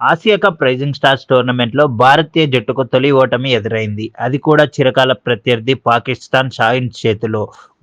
Asia cup rising stars టోర్నమెంట్లో భారతీయ జట్టుకు తొలి ఓటమి ఎదురైంది. అది కూడా చిరకాల ప్రత్యర్థి పాకిస్తాన్ షాహిన్ చేతిలో.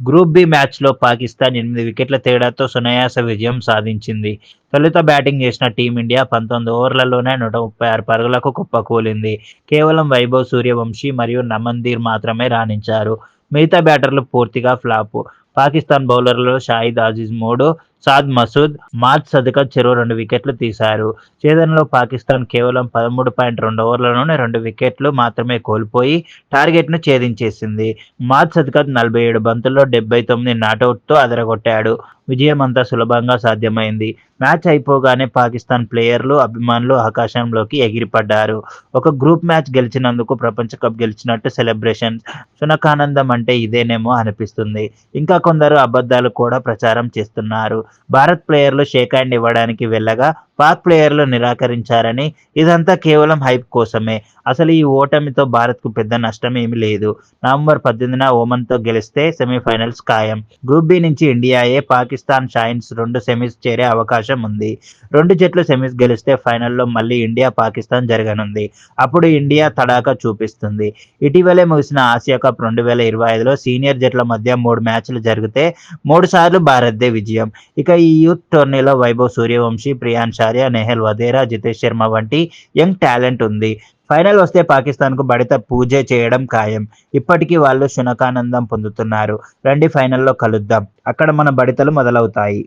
గ్రూప్ బి మ్యాచ్లో పాకిస్తాన్ ఎనిమిది వికెట్ల తేడాతో సునాయాస విజయం సాధించింది. తొలుత బ్యాటింగ్ చేసిన టీమిండియా పంతొమ్మిది ఓవర్లలోనే నూట ముప్పై ఆరు పరుగులకు కుప్పకూలింది కేవలం వైభవ్ సూర్యవంశీ మరియు నమందీర్ మాత్రమే రాణించారు. మిగతా బ్యాటర్లు పూర్తిగా ఫ్లాప్. పాకిస్తాన్ బౌలర్లలో షాహిద్ అజీజ్ మూడు సాద్ మసూద్ మార్చ్ సదికా చెరో రెండు వికెట్లు తీశారు. చేదనలో పాకిస్తాన్ కేవలం పదమూడు పాయింట్ రెండు ఓవర్లలోనే రెండు వికెట్లు మాత్రమే కోల్పోయి టార్గెట్ను ఛేదించేసింది. మార్చ్ సదికత్ నలభై ఏడు బంతుల్లో డెబ్బై తొమ్మిది నాటౌట్తో అదరగొట్టాడు. విజయం అంతా సులభంగా సాధ్యమైంది. మ్యాచ్ అయిపోగానే పాకిస్తాన్ ప్లేయర్లు అభిమానులు ఆకాశంలోకి ఎగిరిపడ్డారు. ఒక గ్రూప్ మ్యాచ్ గెలిచినందుకు ప్రపంచ కప్ గెలిచినట్టు సెలబ్రేషన్ సునకానందం అంటే ఇదేనేమో అనిపిస్తుంది. ఇంకా కొందరు అబద్ధాలు కూడా ప్రచారం చేస్తున్నారు. భారత్ ప్లేయర్లు షేక్ హ్యాండ్ ఇవ్వడానికి వెళ్ళగా పాక్ ప్లేయర్లు నిరాకరించారని ఇదంతా కేవలం హైప్ కోసమే. అసలు ఈ ఓటమితో భారత్కు పెద్ద నష్టం ఏమీ లేదు. నవంబర్ పద్దెనిమిదిన ఓమన్తో గెలిస్తే సెమీఫైనల్స్ ఖాయం. గ్రూప్ బి నుంచి ఇండియాయే పాకిస్తాన్ షైన్స్ రెండు సెమీస్ చేరే అవకాశం ఉంది. రెండు జట్లు సెమీస్ గెలిస్తే ఫైనల్లో మళ్ళీ ఇండియా పాకిస్తాన్ జరగనుంది. అప్పుడు ఇండియా తడాకా చూపిస్తుంది. ఇటీవలే ముగిసిన ఆసియా కప్ రెండు వేల ఇరవై ఐదులో సీనియర్ జట్ల మధ్య మూడు మ్యాచ్లు జరిగితే మూడు సార్లు భారత్దే విజయం. ఇక ఈ యూత్ టోర్నీలో వైభవ్ సూర్యవంశీ ప్రియాన్ నెహల్ వదేరా జితేష్ శర్మ వంటి యంగ్ టాలెంట్ ఉంది. ఫైనల్ వస్తే పాకిస్తాన్కు బడిత పూజ చేయడం ఖాయం. ఇప్పటికీ వాళ్ళు శునకానందం పొందుతున్నారు. రండి ఫైనల్లో కలుద్దాం. అక్కడ మన బడితలు మొదలవుతాయి.